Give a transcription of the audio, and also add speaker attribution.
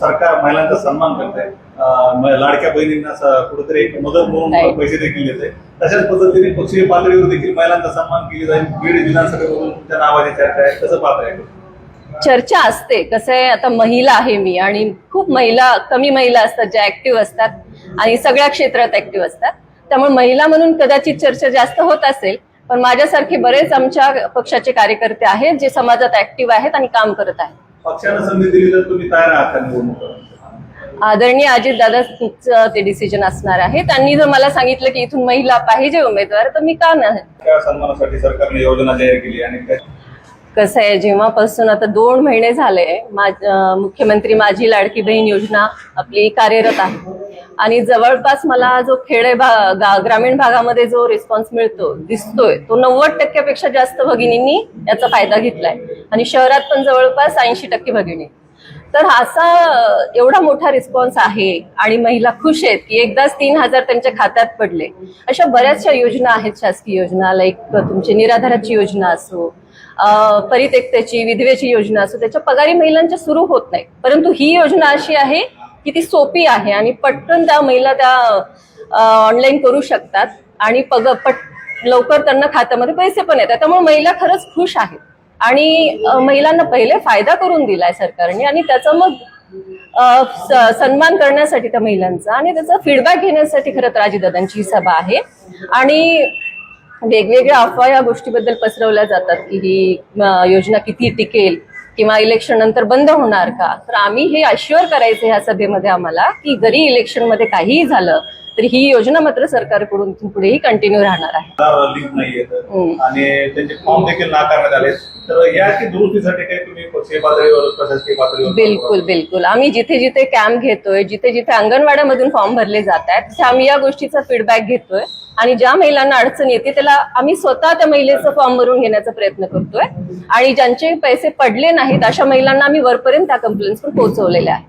Speaker 1: सरकार महिलांचा सन्मान करत आहे लाडक्या बहिणींना कुठेतरी एक मदत म्हणून. पैसे देखील देते तशाच पद्धतीने पक्षीय पातळीवर देखील महिलांचा सन्मान केली जाईल. बीड विधानसभेमधून तुमच्या नावाची चर्चा आहे. कसं पाहताय?
Speaker 2: चर्चा असते. कसं आहे आता महिला आहे मी आणि खूप महिला कमी महिला असतात ज्या ऍक्टिव्ह असतात आणि सगळ्या क्षेत्रात ऍक्टिव्ह असतात. त्यामुळे महिला म्हणून कदाचित चर्चा जास्त होत असेल पण माझ्यासारखे बरेच आमच्या पक्षाचे कार्यकर्ते आहेत जे समाजात ऍक्टिव्ह आहेत आणि काम करत आहेत.
Speaker 1: पक्षानं संधी दिली तर तुम्ही तयार आहात का निवडणूक
Speaker 2: आदरणीय अजितदादांचं ते डिसिजन असणार आहे. त्यांनी जर मला सांगितलं की इथून महिला पाहिजे उमेदवार तर मी का नाही?
Speaker 1: सन्मानासाठी सरकारने योजना जाहीर केली आणि
Speaker 2: कसं आहे जेव्हापासून आता दोन महिने झाले मुख्यमंत्री माझी लाडकी बहीण योजना आपली कार्यरत आहे. आणि जवळपास मला जो खेडे भाग ग्रामीण भागामध्ये जो रिस्पॉन्स मिळतो दिसतोय तो नव्वद टक्क्यापेक्षा जास्त भगिनींनी याचा फायदा घेतलाय. आणि शहरात पण जवळपास ऐंशी टक्के भगिनी. तर असा एवढा मोठा रिस्पॉन्स आहे आणि महिला खुश आहेत की एकदाच तीन हजार त्यांच्या खात्यात पडले. अशा बऱ्याचशा योजना आहेत शासकीय योजना लाईक तुमची निराधाराची योजना असो परित्यक्त्याची परित्यक्तेची विधवेची योजना असो त्याच्या पगारी महिलांच्या सुरू होत नाही परंतु ही योजना अशी आहे किती सोपी आहे आणि पटकन त्या महिला त्या ऑनलाईन करू शकतात. आणि पग पट लवकर त्यांना खात्यामध्ये पैसे पण येतात. त्यामुळे महिला खरंच खुश आहेत. आणि महिलांना पहिले फायदा करून दिलाय सरकारने आणि त्याचा मग स- सन्मान करण्यासाठी त्या महिलांचा आणि त्याचा फीडबॅक घेण्यासाठी खरं तर ही सभा आहे. आणि वेगवेगळ्या अफवा या गोष्टीबद्दल पसरवल्या जातात की ही योजना किती टिकेल. किंवा इलेक्शन नंतर बंद होणार का? तर आम्ही हे अश्युअर करायचं ह्या सभेमध्ये आम्हाला की जरी इलेक्शनमध्ये काहीही झालं तरी ही योजना मात्र सरकारकडून पुढेही कंटिन्यू राहणार आहे.
Speaker 1: आणि त्यांचे फॉर्म देखील नाकारण्यात आले तर याची दुरुस्तीसाठी काही तुम्ही पक्षीय पातळीवर प्रशासकीय पातळीवर
Speaker 2: बिलकुल बिलकुल. आम्ही जिथे जिथे कॅम्प घेतोय जिथे जिथे अंगणवाड्यामधून फॉर्म भरले जात आहेत तिथे आम्ही या गोष्टीचा फीडबॅक घेतोय. आणि ज्या महिलांना अडचण येते त्याला आम्ही स्वतः त्या महिलेचं फॉर्म भरून घेण्याचा प्रयत्न करतोय. आणि ज्यांचे पैसे पडले नाहीत अशा महिलांना आम्ही वरपर्यंत त्या कंप्लेंट्स पण पोहोचवलेल्या आहेत.